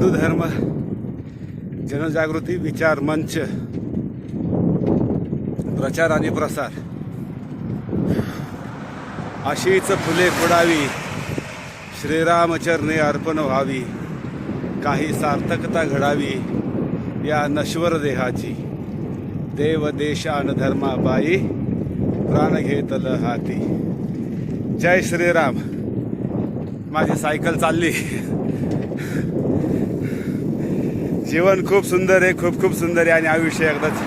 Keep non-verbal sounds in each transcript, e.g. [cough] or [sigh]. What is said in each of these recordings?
हिंदू धर्म जनजागृती विचार मंच प्रचार आणि प्रसार. अशीच फुले फुडावी श्रीरामचरणे अर्पण व्हावी काही सार्थकता घडावी या नश्वर देहाची. देव देशान धर्माबाई प्राण घेतल हाती जय श्रीराम. माझी सायकल चालली. जीवन खूप सुंदर आहे खूप खूप सुंदर आहे आणि आयुष्य एकदाच.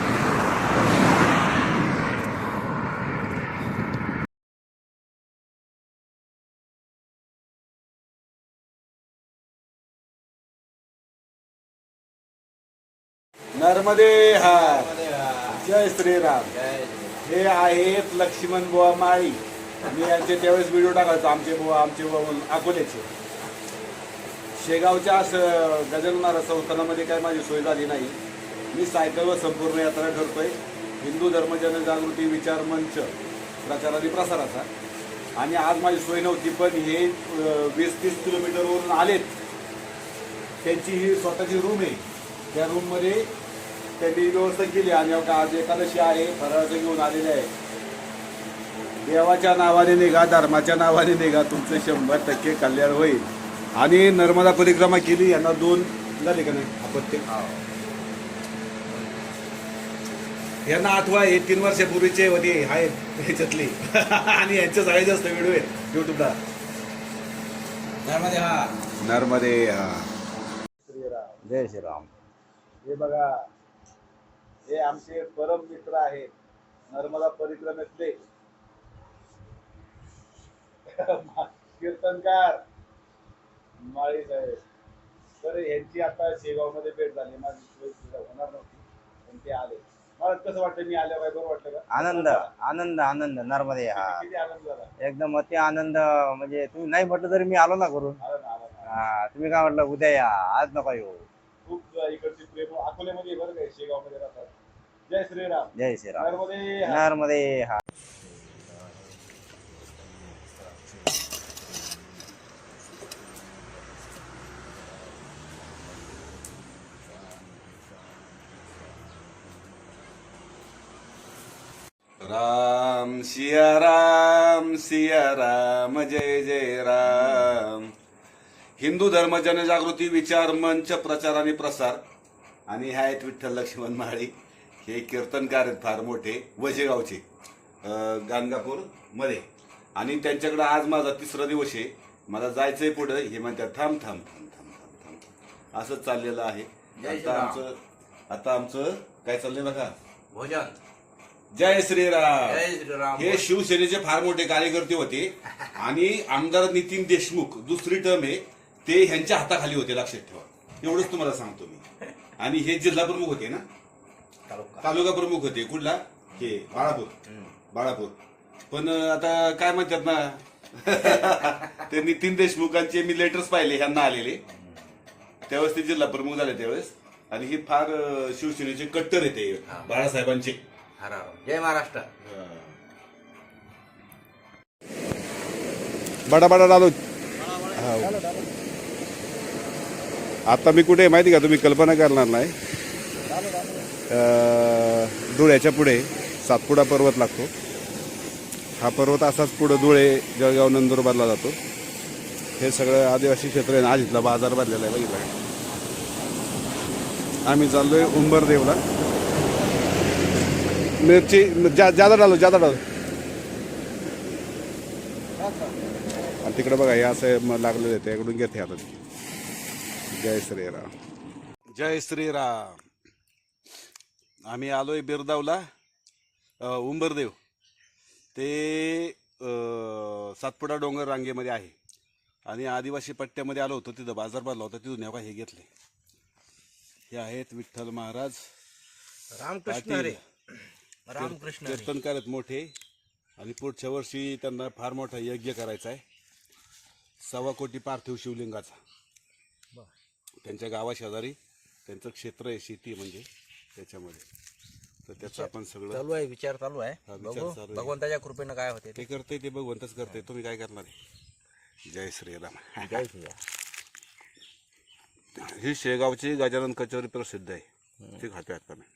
नर्मदे हार. जय श्रीराम. हे आहेत लक्ष्मण बुवा माळी. मी यांचे त्यावेळेस व्हिडिओ टाकायचो आमचे बुवा आमचे बुवा म्हणून अकोल्याचे. शेगावच्या स- गजानन महाराज संस्थानामध्ये काय माझी सोय झाली नाही. मी सायकलवर संपूर्ण यात्रा करतोय हिंदू धर्म जनजागृती विचार मंच प्रचार आणि प्रसाराचा. आणि आज माझी सोय नव्हती पण हे वीस तीस किलोमीटरवरून आलेत. त्यांची ही स्वतःची रूम आहे. त्या रूममध्ये त्यांनी व्यवस्था केली. आणि आज एकादशी आहे. फराळाचं घेऊन आलेले आहे. देवाच्या नावाने निघा धर्माच्या नावाने निघा. तुमचं शंभर टक्के कल्याण होईल. आणि नर्मदा परिक्रमा केली यांना दोन झाले का नाही? अपत्य यांना आठवा हे तीन वर्षापूर्वीचे होते आहेत ह्याच्यातली. [laughs] आणि यांचे सगळे जास्त व्हिडिओ आहेत युट्यूबला नर्मदे हा. नर्मदे हा. जय श्रीराम. हे बघा हे आमचे परम मित्र आहेत नर्मदा परिक्रमेतले. [laughs] कीर्तनकार. माळी साहेब तर यांची आता शेगावमध्ये भेट झाली. माझी सोय सुद्धा होणार नव्हती. पण ते आले. मला कसं वाटतं मी आल्या बरं वाटलं का? आनंद आनंद आनंद. नर्मदे हा. किती आनंद झाला? एकदम अति आनंद. म्हणजे तुम्ही नाही म्हटलं तरी मी आलो ना करून आला ना आला ना. हा तुम्ही काय म्हटलं? उद्या या. आज नका येऊ. खूप इकडची प्रेम अकोल्यामध्ये बरं काय शेगावमध्ये राहतात. जय श्रीराम. जय श्रीराम. नर्मदे हा. नर्मदे हा. राम सिया राम सिया राम जय जय राम. हिंदू धर्म जनजागृती विचार मंच प्रचार आणि प्रसार. आणि ह्या आहेत विठ्ठल लक्ष्मण माळी. हे कीर्तनकार आहेत फार मोठे. वजेगावचे. गाणगापूरमध्ये. आणि त्यांच्याकडे आज माझा तिसरा दिवस आहे. मला जायचंय पुढे. हे म्हणतात थांब थांब थांब थांब थांब थांब. असंच चाललेलं आहे. आता. आमचं आता आमचं काय चाललंय बघा? भोजन. जय श्रीराम. जय श्रीराम. हे शिवसेनेचे फार मोठे कार्यकर्ते होते. आणि आमदार नितीन देशमुख दुसरी टर्म आहे ते ह्यांच्या हाताखाली होते लक्षात ठेवा. एवढंच तुम्हाला सांगतो मी. आणि हे जिल्हा प्रमुख होते ना? तालुका. प्रमुख होते. कुठला? हे बाळापूर. बाळापूर. पण आता काय म्हणतात ना? [laughs] ते नितीन देशमुखांचे मी लेटर्स पाहिले ह्यांना आलेले. त्यावेळेस ते जिल्हा प्रमुख झाले त्यावेळेस. आणि हे फार शिवसेनेचे कट्टर आहे ते हा. बाळासाहेबांचे. हर जय महाराष्ट्र. बडा बडा डालो आता मी कुठे आहे माहिती का? तुम्ही कल्पना करणार नाही. धुळ्याच्या पुढे सातपुडा पर्वत लागतो. हा पर्वत असाच पुढे धुळे जळगाव नंदुरबारला जातो. हे सगळं आदिवासी क्षेत्र आहे ना आज इथला बाजार भरलेला आहे बघितला आम्ही चाललोय उंबरदेवला. मिरची जा जादा डालो जादा डालो. आणि तिकडे बघा हे असं म- लागलेलं आहे त्याकडून घेते आता. जय श्रीराम. जय श्रीराम. आम्ही आलोय बिरदावला उंबरदेव. ते सातपुडा डोंगर रांगेमध्ये आहे. आणि आदिवासी पट्ट्यामध्ये आलो होतो तिथं बाजार भरला होता तिथून हे हे घेतले. हे आहेत विठ्ठल महाराज. रामकृष्ण रामकृष्ण हरे कीर्तनकार आहेत? मोठे. आणि पुढच्या वर्षी त्यांना फार मोठा यज्ञ करायचा आहे. सव्वा कोटी पार्थिव शिवलिंगाचा. त्यांच्या गावाशेजारी त्यांचं क्षेत्र आहे शेती म्हणजे त्याच्यामध्ये. तर त्याचं आपण सगळं चालू आहे विचार चालू आहे. विचार बघू चालू आहे. भगवंताच्या कृपेनं काय होते ते. करते ते भगवंतच करते. तुम्ही काय करणार आहे? जय श्रीराम. [laughs] ही शेगावची गजानन कचोरी प्रसिद्ध आहे. ते खाते आता नाही